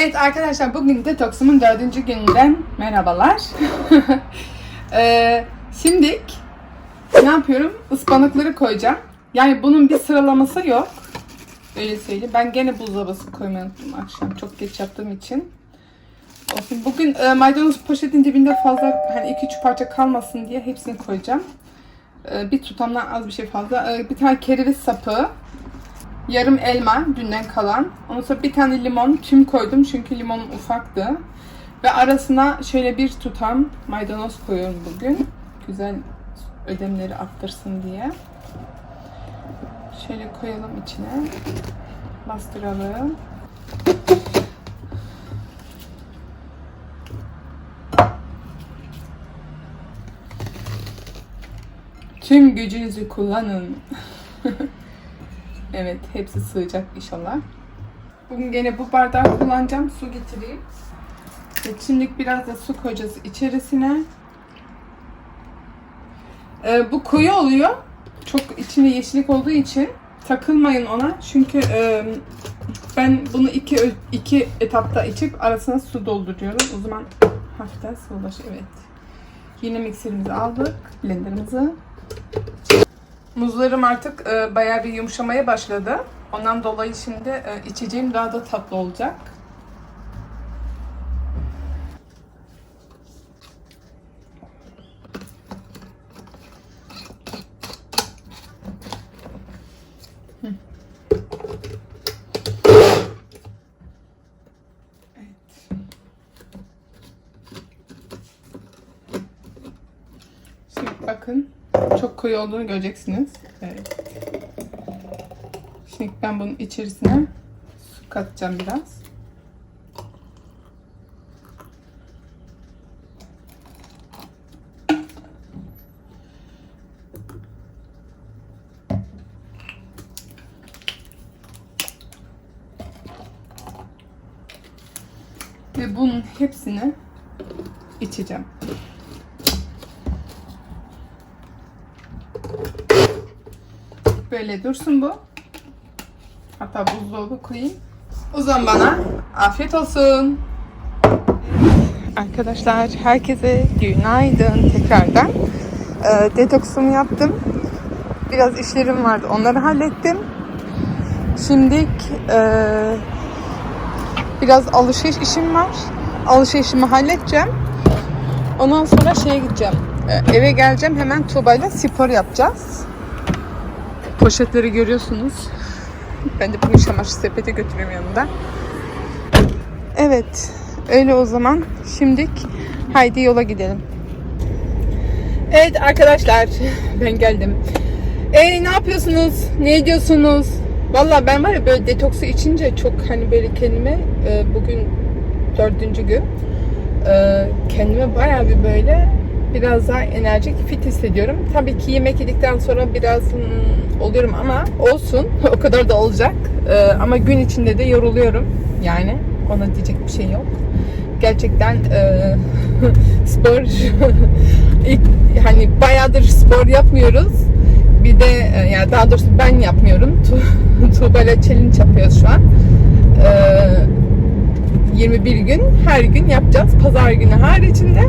Evet arkadaşlar bugün detoksumun dördüncü gününden merhabalar. ee, şimdi ne yapıyorum? Ispanakları koyacağım. Yani bunun bir sıralaması yok. Öyle söyleyeyim. Ben gene buzdolabı koymayı unuttum akşam. Çok geç yaptığım için. Olsun. Bugün e, maydanoz poşetin dibinde fazla hani iki üç parça kalmasın diye hepsini koyacağım. E, bir tutamdan az bir şey fazla. E, bir tane kereviz sapı. Yarım elma dünden kalan. Ondan sonra bir tane limon tüm koydum çünkü limonum ufaktı. Ve arasına şöyle bir tutam maydanoz koyuyorum bugün. Güzel ödemleri arttırsın diye. Şöyle koyalım içine. Bastıralım. Tüm gücünüzü kullanın. evet, hepsi sığacak inşallah. Bugün gene bu bardağı kullanacağım. Su getireyim. Evet, şimdilik biraz da su koyacağız içerisine. Ee, bu koyu oluyor. Çok içinde yeşillik olduğu için takılmayın ona. Çünkü e, ben bunu iki iki etapta içip arasına su dolduruyorum. O zaman hafiften sıvılaşır. Evet. Yine mikserimizi aldık. Blenderımızı. Muzlarım artık e, bayağı bir yumuşamaya başladı. Ondan dolayı şimdi e, içeceğim daha da tatlı olacak. Hı. Evet. Şimdi bakın çok koyu olduğunu göreceksiniz. Evet. Şimdi ben bunun içerisine su katacağım biraz. Ve bunun hepsini içeceğim. Böyle dursun bu. Hatta buzdolabı koyayım. O zaman bana afiyet olsun. Arkadaşlar herkese günaydın tekrardan. Ee, detoksumu yaptım. Biraz işlerim vardı. Onları hallettim. Şimdi biraz alışveriş işim var. Alışverişimi halledeceğim. Ondan sonra şeye gideceğim. Ee, eve geleceğim. Hemen Tuğba'yla spor yapacağız. Poşetleri görüyorsunuz. Ben de bugün çamaşır sepeti götürüyorum yanımda. Evet. Öyle o zaman. Şimdik haydi yola gidelim. Evet arkadaşlar. Ben geldim. E ne yapıyorsunuz? Ne ediyorsunuz? Valla ben var ya böyle detoksu içince çok hani böyle kendime e, bugün dördüncü gün e, kendime baya bir böyle biraz daha enerjik fit hissediyorum. Tabii ki yemek yedikten sonra biraz hmm, oluyorum ama olsun. o kadar da olacak. E, ama gün içinde de yoruluyorum. Yani ona diyecek bir şey yok. Gerçekten e, spor ilk hani bayağıdır spor yapmıyoruz. Bir de e, yani daha doğrusu ben yapmıyorum. Tu Tuğba ile challenge yapıyoruz şu an. E, 21 gün her gün yapacağız. Pazar günü haricinde.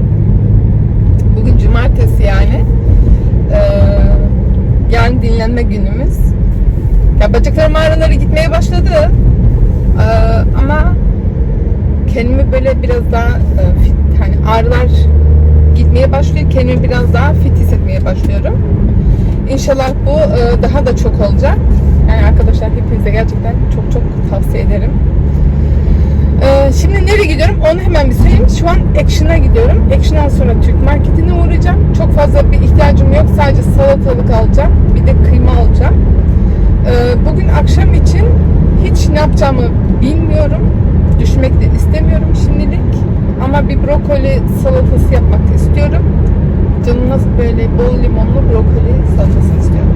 Cumartesi yani. E, yani dinlenme günümüz. Ya bacaklarım ağrıları gitmeye başladı. E, ama kendimi böyle biraz daha e, fit, hani ağrılar gitmeye başlıyor. Kendimi biraz daha fit hissetmeye başlıyorum. İnşallah bu e, daha da çok olacak. Yani arkadaşlar hepinize gerçekten çok çok tavsiye ederim. E, şimdi nereye gidiyorum onu hemen bir söyleyeyim. Şu an Action'a gidiyorum. Action'dan sonra Türk Marketi'ne uğrayacağım. Çok fazla bir ihtiyacım yok. Sadece salatalık alacağım. Bir de kıyma alacağım. E, bugün akşam için hiç ne yapacağımı bilmiyorum. Düşmek de istemiyorum şimdilik. Ama bir brokoli salatası yapmak istiyorum. Canım nasıl böyle bol limonlu brokoli salatası istiyorum.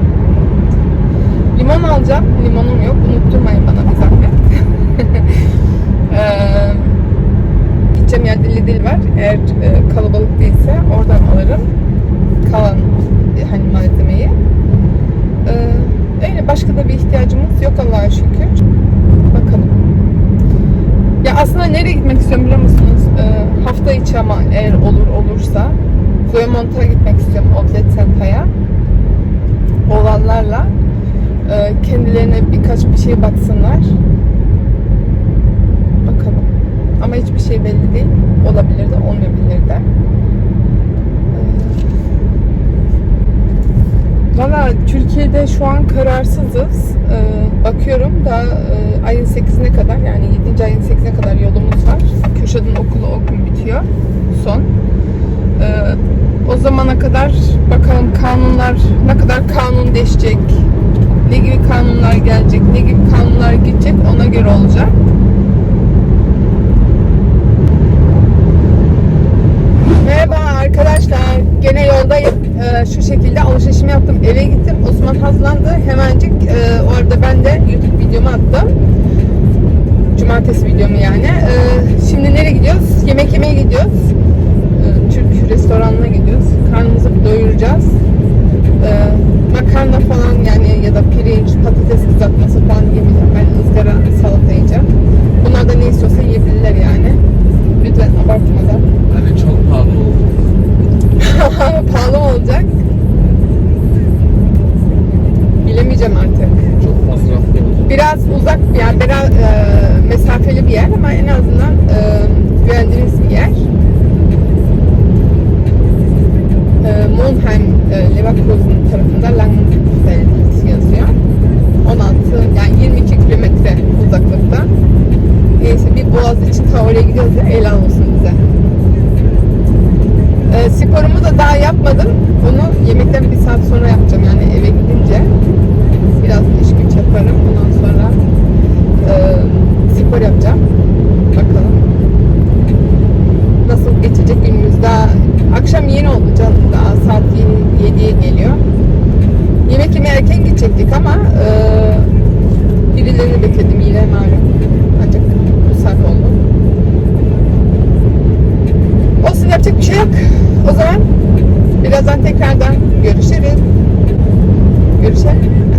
Limon alacağım. Limonum yok. Unutturmayın bana bir zahmet. Ee, gideceğim yerde Lidl var. Eğer e, kalabalık değilse oradan alırım. Kalan hani malzemeyi. Ee, öyle başka da bir ihtiyacımız yok Allah'a şükür. Bakalım. Ya aslında nereye gitmek istiyorum biliyor musunuz? Ee, hafta içi ama eğer olur olursa Zoemont'a gitmek istiyorum. Outlet Center'a. Olanlarla e, kendilerine birkaç bir şey baksınlar ama hiçbir şey belli değil. Olabilir de olmayabilir de. Ee, Valla Türkiye'de şu an kararsızız. Ee, bakıyorum da e, ayın 8'ine kadar yani 7. ayın 8'ine kadar yolumuz var. Kürşat'ın okulu o gün bitiyor. Son. Ee, o zamana kadar bakalım kanunlar ne kadar kanun değişecek. Ne gibi kanunlar gelecek, ne gibi kanunlar gidecek ona göre olacak. Arkadaşlar. Gene yoldayım. Ee, şu şekilde alışverişimi yaptım. Eve gittim. Osman hazlandı. Hemencik e, orada ben de YouTube videomu attım. Cumartesi videomu yani. Ee, şimdi nereye gidiyoruz? Yemek yemeye gidiyoruz. Ee, Türk restoranına gidiyoruz. Karnımızı doyuracağız. Ee, makarna falan yani ya da pirinç, patates kızartması falan yemeyeceğim. Ben ızgara salata yiyeceğim. Bunlar da ne istiyorsa yiyebilirler yani. Lütfen abartmadan. Hani çok pahalı oldu. Pahalı mı olacak? Bilemeyeceğim artık. Çok masraflı oldu. Biraz uzak bir yer, biraz e, mesafeli bir yer ama en azından e, güvendiğiniz bir yer. E, Monheim, e, Leverkusen tarafında Langenfeld yazıyor. 16, yani 22 kilometre uzaklıkta. Neyse bir boğaz için ta oraya gidiyoruz ya, helal olsun bize. E, sporumu da daha yapmadım. Onu yemekten bir saat sonra yapacağım yani eve gidince. Biraz iş güç yaparım. Ondan sonra e, spor yapacağım. Bakalım. Nasıl geçecek günümüz daha akşam yeni oldu canım daha saat 7'ye geliyor. Yemek yemeye erken gidecektik ama e, birilerini bekledim yine malum. Ancak bu oldu. Olsun yapacak bir şey yok. O zaman birazdan tekrardan görüşürüz. Görüşelim.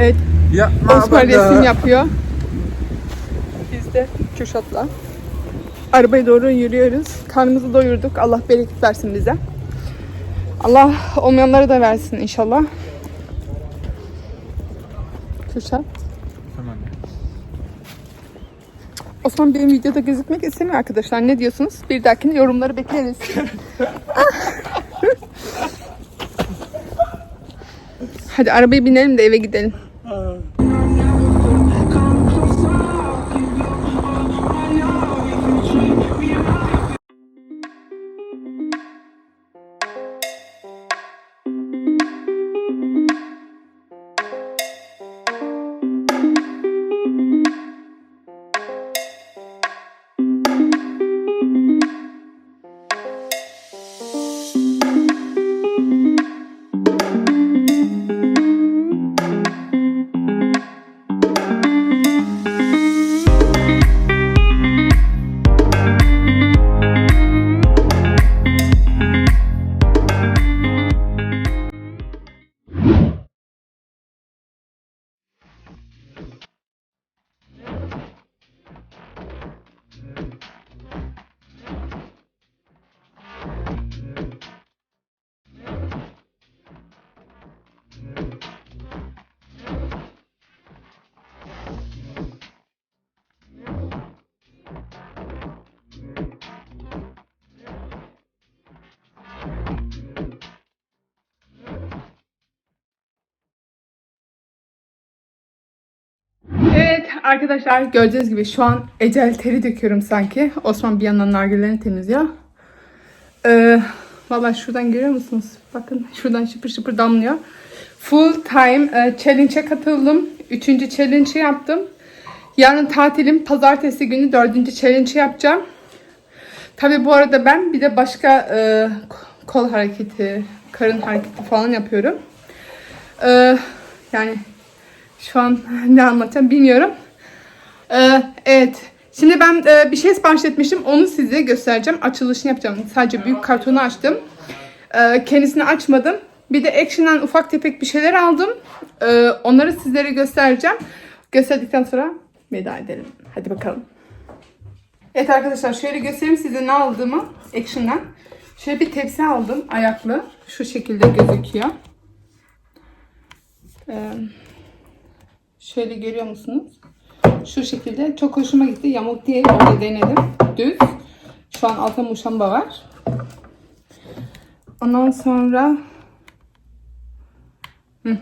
Evet, Yapma Osman resim yapıyor. Biz de Kürşat'la arabaya doğru yürüyoruz. Karnımızı doyurduk. Allah bereket versin bize. Allah olmayanlara da versin inşallah. Kürşat. Tamam. Osman benim videoda gözükmek istemiyor arkadaşlar. Ne diyorsunuz? Bir dahakine yorumları bekleriz. Hadi arabaya binelim de eve gidelim. Evet arkadaşlar gördüğünüz gibi şu an ecel teri döküyorum sanki. Osman bir yandan nargilelerini temizliyor. Ee, Valla şuradan görüyor musunuz? Bakın şuradan şıpır şıpır damlıyor. Full time e, challenge'e katıldım. Üçüncü challenge'ı yaptım. Yarın tatilim. Pazartesi günü dördüncü challenge yapacağım. Tabi bu arada ben bir de başka e, kol hareketi, karın hareketi falan yapıyorum. E, yani şu an ne anlatacağım bilmiyorum. E, evet. Şimdi ben e, bir şey sipariş etmiştim. Onu size göstereceğim. Açılışını yapacağım. Sadece büyük kartonu açtım. E, kendisini açmadım. Bir de Action'dan ufak tefek bir şeyler aldım. E, onları sizlere göstereceğim. Gösterdikten sonra veda edelim. Hadi bakalım. Evet arkadaşlar şöyle göstereyim size ne aldığımı Action'dan. Şöyle bir tepsi aldım ayaklı. Şu şekilde gözüküyor. Ee, şöyle görüyor musunuz? Şu şekilde çok hoşuma gitti. Yamuk değil. Orada denedim. Düz. Şu an altta muşamba var. Ondan sonra Hı.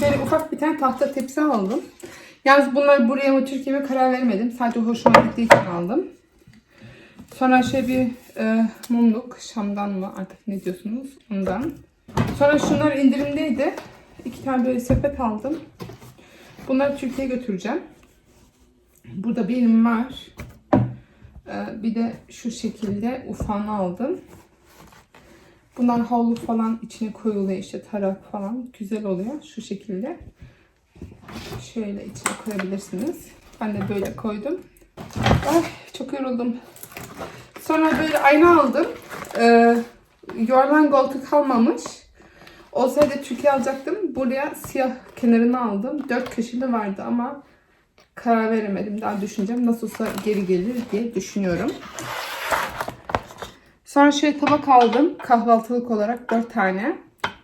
şöyle ufak bir tane tahta tepsi aldım. Yalnız bunları buraya mı Türkiye'ye karar veremedim. Sadece hoşuma gittiği için aldım. Sonra şöyle bir e, mumluk. Şam'dan mı artık ne diyorsunuz? Ondan. Sonra şunlar indirimdeydi. İki tane böyle sepet aldım. Bunları Türkiye'ye götüreceğim. Burada benim var. Ee, bir de şu şekilde ufağını aldım. Bundan havlu falan içine koyuluyor işte tarak falan. Güzel oluyor şu şekilde. Şöyle içine koyabilirsiniz. Ben de böyle koydum. Ay çok yoruldum. Sonra böyle ayna aldım. Ee, Yorlan Gold'u kalmamış. Olsaydı Türkiye alacaktım. Buraya siyah kenarını aldım. Dört köşeli vardı ama karar veremedim. Daha düşüneceğim. Nasılsa geri gelir diye düşünüyorum. Sonra şöyle tabak aldım. Kahvaltılık olarak 4 tane.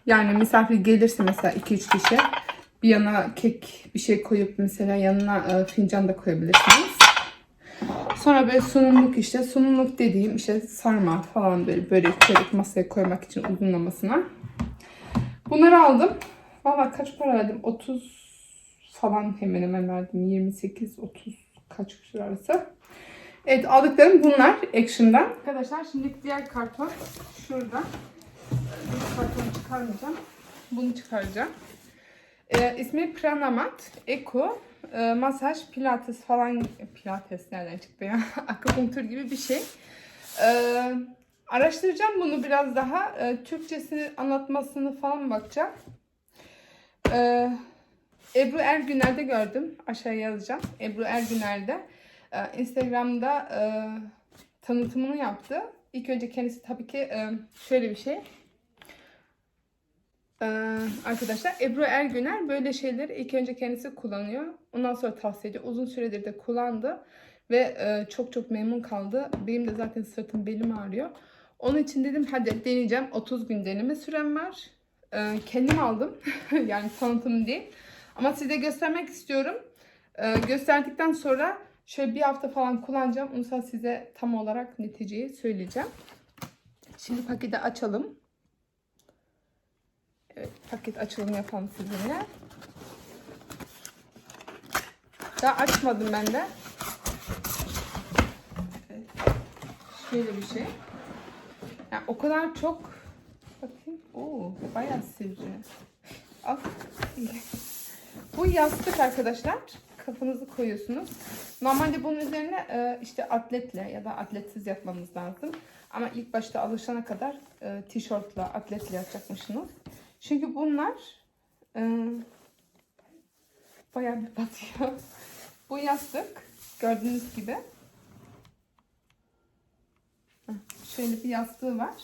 Yani misafir gelirse mesela 2-3 kişi bir yana kek bir şey koyup mesela yanına e, fincan da koyabilirsiniz. Sonra böyle sunumluk işte sunumluk dediğim işte sarma falan böyle börek çörek masaya koymak için uzunlamasına. Bunları aldım. Valla kaç para verdim? 30 falan hemen hemen verdim. 28 30 kaç küsur arası. Evet aldıklarım bunlar Action'dan. Arkadaşlar şimdi diğer karton şurada. Bu kartonu çıkarmayacağım. Bunu çıkaracağım. Ee, ismi Pranamat Eco. Ee, masaj, pilates falan. Pilates nereden çıktı ya? Akupunktur gibi bir şey. Ee, araştıracağım bunu biraz daha. Ee, Türkçesini anlatmasını falan bakacağım. Ee, Ebru Ergüner'de gördüm. Aşağıya yazacağım. Ebru Ergüner'de. Ee, Instagram'da e, tanıtımını yaptı. İlk önce kendisi tabii ki e, şöyle bir şey. Ee, arkadaşlar Ebru Ergüner böyle şeyleri ilk önce kendisi kullanıyor. Ondan sonra tavsiye ediyor. Uzun süredir de kullandı. Ve e, çok çok memnun kaldı. Benim de zaten sırtım belim ağrıyor. Onun için dedim hadi deneyeceğim. 30 gün deneme sürem var. Ee, kendim aldım. yani tanıtım değil. Ama size göstermek istiyorum. Ee, gösterdikten sonra şöyle bir hafta falan kullanacağım. Sonra size tam olarak neticeyi söyleyeceğim. Şimdi paketi açalım. Evet, paket açılımı yapalım sizinle. Daha açmadım ben de. Şöyle bir şey. Yani o kadar çok bakayım. Oo, bayağı sivri. Al. Bu yastık arkadaşlar. Kafanızı koyuyorsunuz. Normalde bunun üzerine e, işte atletle ya da atletsiz yapmanız lazım. Ama ilk başta alışana kadar e, tişörtle, atletle yapacakmışsınız. Çünkü bunlar e, bayağı bir batıyor. Bu yastık gördüğünüz gibi şöyle bir yastığı var.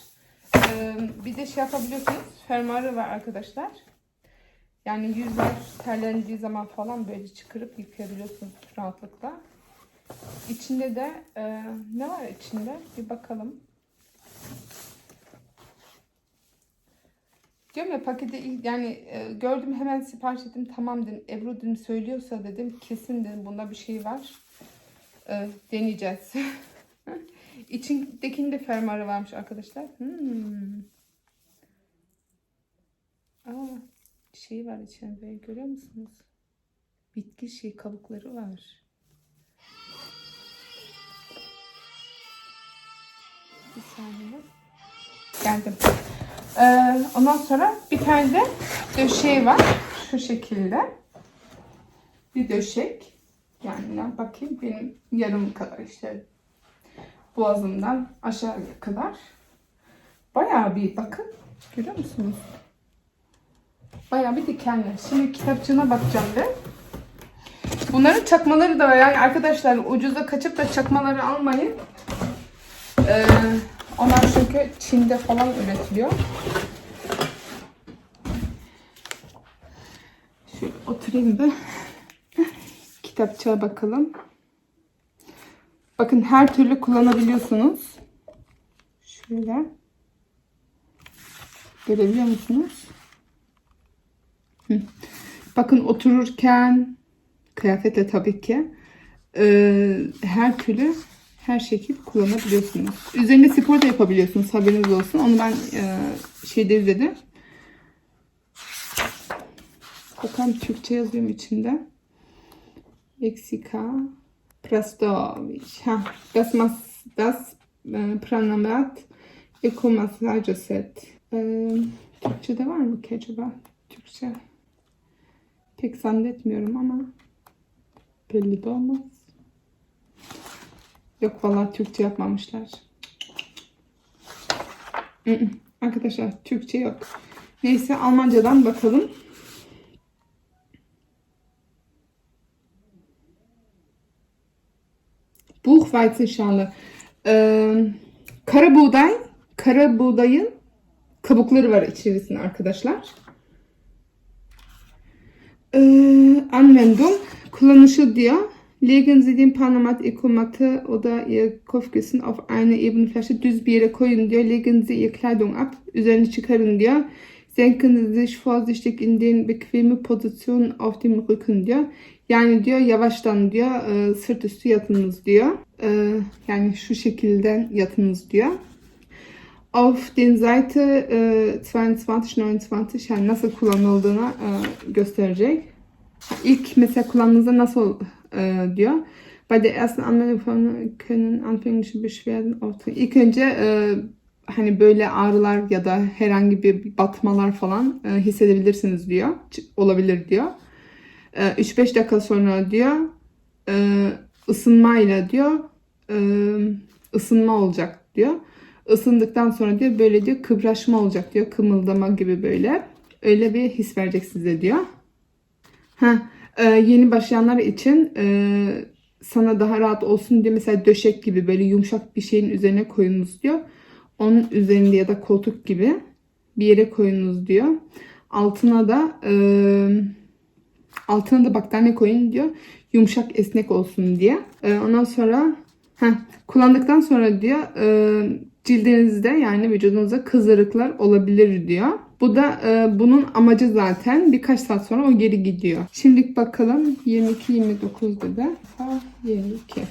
E, bir de şey yapabiliyorsunuz. Fermuarı var arkadaşlar. Yani yüzler terlendiği zaman falan böyle çıkarıp yıkayabiliyorsunuz rahatlıkla. İçinde de e, ne var içinde? Bir bakalım. Diyorum ya paketi yani e, gördüm hemen sipariş ettim. Tamam dedim. Ebru dedim söylüyorsa dedim kesin dedim bunda bir şey var. E, deneyeceğiz. İçindekinde fermuarı varmış arkadaşlar. Hmm. Aa, şey var içinde görüyor musunuz? Bitki şey kabukları var. Bir saniye. Geldim. Ee, ondan sonra bir tane de döşeği var. Şu şekilde. Bir döşek. Yani ne bakayım benim yarım kadar işte boğazımdan aşağıya kadar. Bayağı bir bakın. Görüyor musunuz? Bayağı bir dikenli. Şimdi kitapçığına bakacağım bir. Bunların çakmaları da var. Yani arkadaşlar ucuza kaçıp da çakmaları almayın. Ee, onlar çünkü Çin'de falan üretiliyor. Şöyle oturayım da kitapçığa bakalım. Bakın her türlü kullanabiliyorsunuz. Şöyle. Görebiliyor musunuz? Bakın otururken kıyafetle tabii ki e, her türlü her şekil kullanabiliyorsunuz. Üzerinde spor da yapabiliyorsunuz haberiniz olsun. Onu ben e, şeyde izledim. Bakalım Türkçe yazıyorum içinde. Eksika Prastovic. Ha, das mas das e, pranamat ekomasajı set. E, Türkçe'de var mı ki acaba? Türkçe. Pek zannetmiyorum ama belli de olmaz. Yok vallahi Türkçe yapmamışlar. Arkadaşlar Türkçe yok. Neyse Almancadan bakalım. Buchweizenschale. Ee, kara buğday. Kara buğdayın kabukları var içerisinde arkadaşlar. Ee, Anwendung. Kullanışı diyor. Legen Sie den Panamat Ecomatte oder Ihr Kopfkissen auf eine ebene Fläche düz bir yere koyun diyor. Legen Sie Ihr Kleidung ab. Üzerini çıkarın diyor. Senken Sie sich vorsichtig in den bequeme Position auf dem Rücken diyor. Yani diyor yavaştan diyor e, sırt üstü yatınız diyor. E, yani şu şekilde yatınız diyor. Auf den Seite e, 22-29 yani nasıl kullanıldığını e, gösterecek. İlk mesela kullandığınızda nasıl e, diyor. Bei der ersten Anwendung können anfängliche Beschwerden auftreten. İlk önce e, hani böyle ağrılar ya da herhangi bir batmalar falan e, hissedebilirsiniz diyor. Olabilir diyor. E, 3-5 dakika sonra diyor e, ısınmayla diyor e, ısınma olacak diyor. Isındıktan sonra diyor böyle diyor kıpraşma olacak diyor. Kımıldama gibi böyle. Öyle bir his verecek size diyor. Ha, e, yeni başlayanlar için e, sana daha rahat olsun diye mesela döşek gibi böyle yumuşak bir şeyin üzerine koyunuz diyor. Onun üzerinde ya da koltuk gibi bir yere koyunuz diyor. Altına da e, altına da battaniye koyun diyor. Yumuşak esnek olsun diye. E, ondan sonra heh, kullandıktan sonra diyor e, cildinizde yani vücudunuzda kızarıklar olabilir diyor. Bu da e, bunun amacı zaten birkaç saat sonra o geri gidiyor. Şimdi bakalım 22-29 dedi. Ha, 22.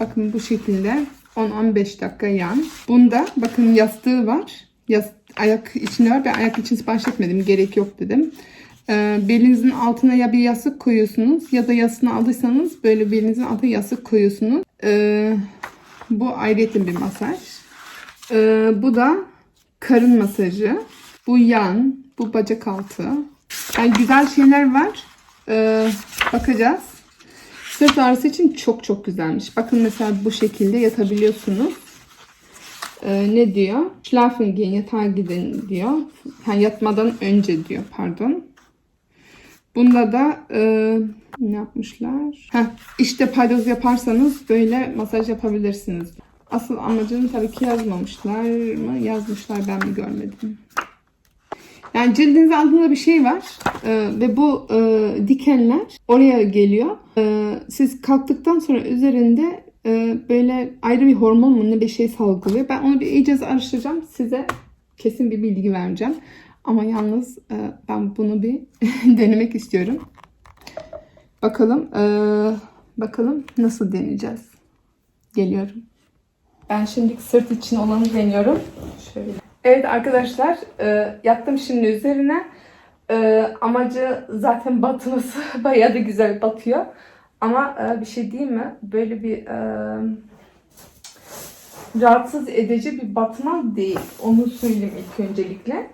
Bakın bu şekilde 10-15 dakika yan. Bunda bakın yastığı var. Yas ayak içinde var. Ben ayak için sipariş etmedim. Gerek yok dedim. Ee, belinizin altına ya bir yastık koyuyorsunuz ya da yastığını aldıysanız böyle belinizin altına yastık koyuyorsunuz. Ee, bu ayrıyetin bir masaj. Ee, bu da karın masajı. Bu yan, bu bacak altı. Yani güzel şeyler var. Ee, bakacağız. Sırt ağrısı için çok çok güzelmiş. Bakın mesela bu şekilde yatabiliyorsunuz. Ee, ne diyor? Schlafen gehen, yatağa gidin diyor. Ha, yatmadan önce diyor pardon. Bunda da e, ne yapmışlar? Heh, işte paydoz yaparsanız böyle masaj yapabilirsiniz. Asıl amacını tabii ki yazmamışlar mı? Yazmışlar ben mi görmedim. Yani cildinizin altında bir şey var e, ve bu e, dikenler oraya geliyor. E, siz kalktıktan sonra üzerinde e, böyle ayrı bir hormon mu ne bir şey salgılıyor. Ben onu bir iyice araştıracağım. Size kesin bir bilgi vereceğim. Ama yalnız e, ben bunu bir denemek istiyorum. Bakalım e, bakalım nasıl deneyeceğiz. Geliyorum. Ben şimdi sırt için olanı deniyorum. Şöyle. Evet arkadaşlar e, yattım şimdi üzerine. E, amacı zaten batması bayağı da güzel batıyor. Ama e, bir şey diyeyim mi? Böyle bir e, rahatsız edici bir batma değil. Onu söyleyeyim ilk öncelikle.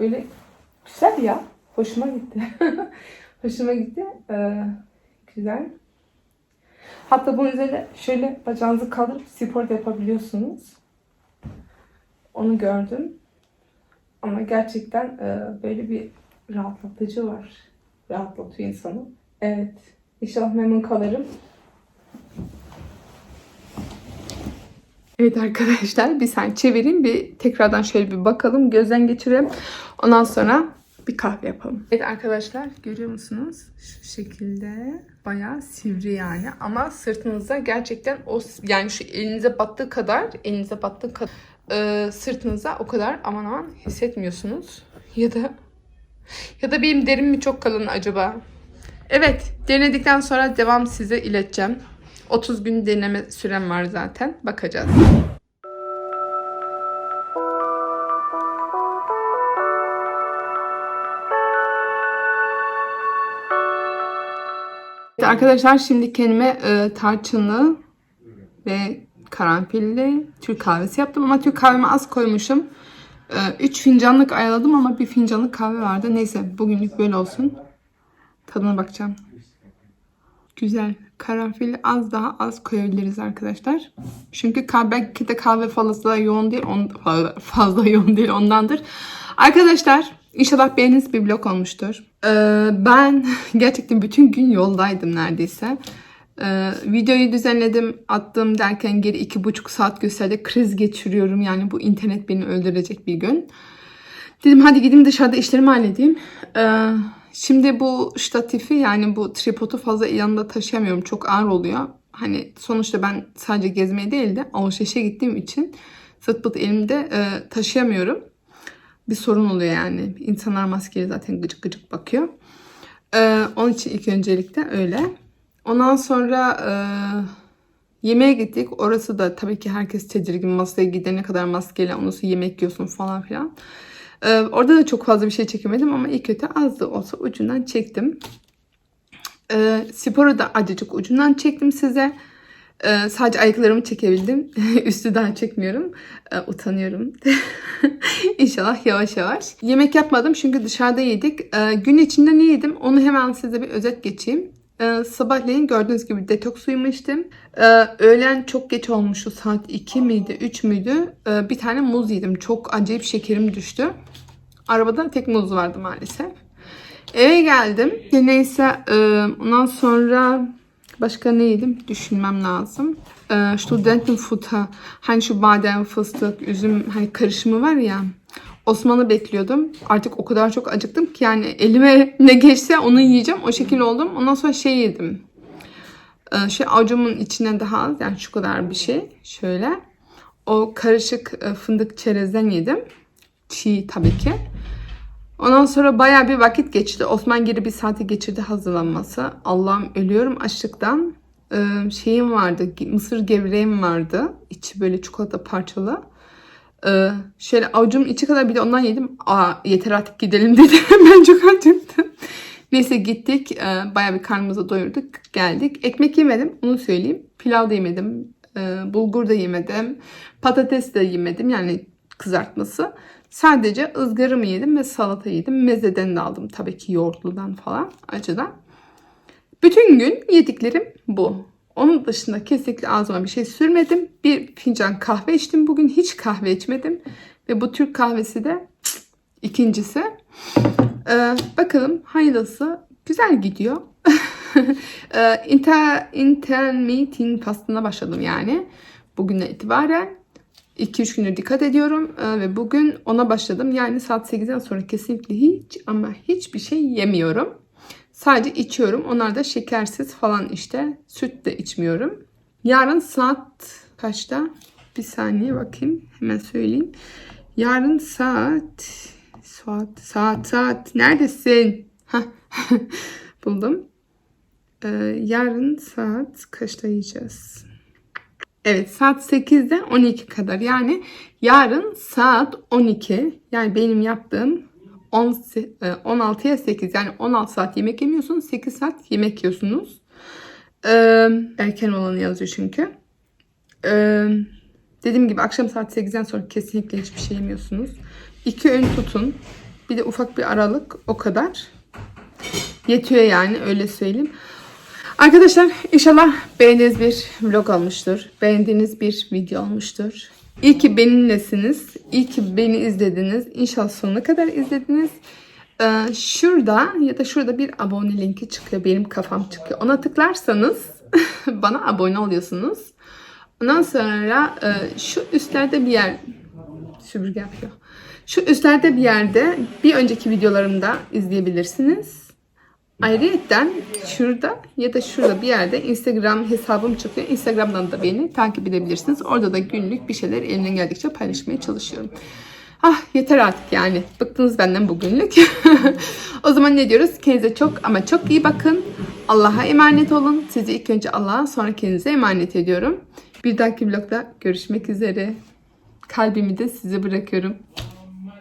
Böyle güzel ya. Hoşuma gitti. Hoşuma gitti. E, ilk güzel. Hatta bunun üzerine şöyle bacağınızı kaldırıp spor da yapabiliyorsunuz. Onu gördüm. Ama gerçekten e, böyle bir rahatlatıcı var. Rahatlatıyor insanı. Evet. İnşallah memnun kalırım. Evet arkadaşlar bir saniye çevireyim bir tekrardan şöyle bir bakalım gözden geçirelim. Ondan sonra bir kahve yapalım. Evet arkadaşlar görüyor musunuz? Şu şekilde bayağı sivri yani ama sırtınıza gerçekten o yani şu elinize battığı kadar elinize battığı kadar e, sırtınıza o kadar aman aman hissetmiyorsunuz. Ya da ya da benim derim mi çok kalın acaba? Evet denedikten sonra devam size ileteceğim. 30 gün deneme sürem var zaten. Bakacağız. Arkadaşlar şimdi kendime e, tarçınlı ve karanfilli Türk kahvesi yaptım ama Türk kahvemi az koymuşum. 3 fincanlık ayarladım ama bir fincanlık kahve vardı. Neyse bugünlük böyle olsun. Tadına bakacağım. Güzel. Karanfili az daha az koyabiliriz arkadaşlar. Çünkü belki de kahve fazla yoğun değil. On, fazla yoğun değil ondandır. Arkadaşlar inşallah beğeniniz bir vlog olmuştur. Ee, ben gerçekten bütün gün yoldaydım neredeyse. Ee, videoyu düzenledim, attım derken geri iki buçuk saat gösterdi. Kriz geçiriyorum yani bu internet beni öldürecek bir gün. Dedim hadi gideyim dışarıda işlerimi halledeyim. Ee, şimdi bu ştatifi yani bu tripodu fazla yanında taşıyamıyorum. Çok ağır oluyor. Hani sonuçta ben sadece gezmeye değil de alışverişe gittiğim için sırt elimde e, taşıyamıyorum. Bir sorun oluyor yani. İnsanlar maskeli zaten gıcık gıcık bakıyor. Ee, onun için ilk öncelikle öyle. Ondan sonra e, yemeğe gittik. Orası da tabii ki herkes tedirgin. Masaya gidene kadar maskeyle ondan yemek yiyorsun falan filan. E, orada da çok fazla bir şey çekemedim ama iyi kötü az da olsa ucundan çektim. E, sporu da acıcık ucundan çektim size. E, sadece ayaklarımı çekebildim. Üstü daha çekmiyorum. E, utanıyorum. İnşallah yavaş yavaş. Yemek yapmadım çünkü dışarıda yedik. E, gün içinde ne yedim onu hemen size bir özet geçeyim. Ee, sabahleyin gördüğünüz gibi detoks suyumu içtim. Ee, öğlen çok geç olmuştu. Saat 2 miydi 3 müydü? Ee, bir tane muz yedim. Çok acayip şekerim düştü. Arabada tek muz vardı maalesef. Eve geldim. Neyse e, ondan sonra başka ne yedim? Düşünmem lazım. Ee, Studentenfutter. Hani şu badem, fıstık, üzüm hani karışımı var ya. Osman'ı bekliyordum. Artık o kadar çok acıktım ki yani elime ne geçse onu yiyeceğim. O şekil oldum. Ondan sonra şey yedim. Ee, şey avucumun içine daha az yani şu kadar bir şey. Şöyle. O karışık e, fındık çerezden yedim. Çiğ tabii ki. Ondan sonra baya bir vakit geçti. Osman geri bir saati geçirdi hazırlanması. Allah'ım ölüyorum açlıktan. Ee, şeyim vardı. Mısır gevreğim vardı. İçi böyle çikolata parçalı. Ee, şöyle avucumun içi kadar bir de ondan yedim. Aa yeter artık gidelim dedim. ben çok acıktım. Neyse gittik. Ee, bayağı bir karnımızı doyurduk. Geldik. Ekmek yemedim. Onu söyleyeyim. Pilav da yemedim. Ee, bulgur da yemedim. Patates de yemedim. Yani kızartması. Sadece ızgaramı yedim ve salata yedim. Mezeden de aldım. Tabii ki yoğurtludan falan. Acıdan. Bütün gün yediklerim bu. Onun dışında kesinlikle ağzıma bir şey sürmedim. Bir fincan kahve içtim bugün. Hiç kahve içmedim. Ve bu Türk kahvesi de ikincisi. Ee, bakalım hayırlısı. Güzel gidiyor. ee, inter, intermittent fastına başladım yani. Bugünden itibaren 2-3 gündür dikkat ediyorum ee, ve bugün ona başladım. Yani saat 8'den sonra kesinlikle hiç ama hiçbir şey yemiyorum. Sadece içiyorum. Onlar da şekersiz falan işte. Süt de içmiyorum. Yarın saat kaçta? Bir saniye bakayım. Hemen söyleyeyim. Yarın saat saat saat saat neredesin? Buldum. Ee, yarın saat kaçta yiyeceğiz? Evet saat 8'de 12 kadar. Yani yarın saat 12 yani benim yaptığım 10, 16'ya 8 yani 16 saat yemek yemiyorsunuz 8 saat yemek yiyorsunuz. Ee, erken olanı yazıyor çünkü. Ee, dediğim gibi akşam saat 8'den sonra kesinlikle hiçbir şey yemiyorsunuz. 2 öğün tutun. Bir de ufak bir aralık o kadar. Yetiyor yani öyle söyleyeyim. Arkadaşlar inşallah beğendiğiniz bir vlog olmuştur. Beğendiğiniz bir video olmuştur. İyi ki benimlesiniz. İyi ki beni izlediniz. İnşallah sonuna kadar izlediniz. Ee, şurada ya da şurada bir abone linki çıkıyor. Benim kafam çıkıyor. Ona tıklarsanız bana abone oluyorsunuz. Ondan sonra e, şu üstlerde bir yer süpürge yapıyor. Şu üstlerde bir yerde bir önceki videolarımda izleyebilirsiniz. Ayrıca şurada ya da şurada bir yerde Instagram hesabım çıkıyor. Instagram'dan da beni takip edebilirsiniz. Orada da günlük bir şeyler elimden geldikçe paylaşmaya çalışıyorum. Ah yeter artık yani. Bıktınız benden bugünlük. o zaman ne diyoruz? Kendinize çok ama çok iyi bakın. Allah'a emanet olun. Sizi ilk önce Allah'a sonra kendinize emanet ediyorum. Bir dahaki vlogda görüşmek üzere. Kalbimi de size bırakıyorum.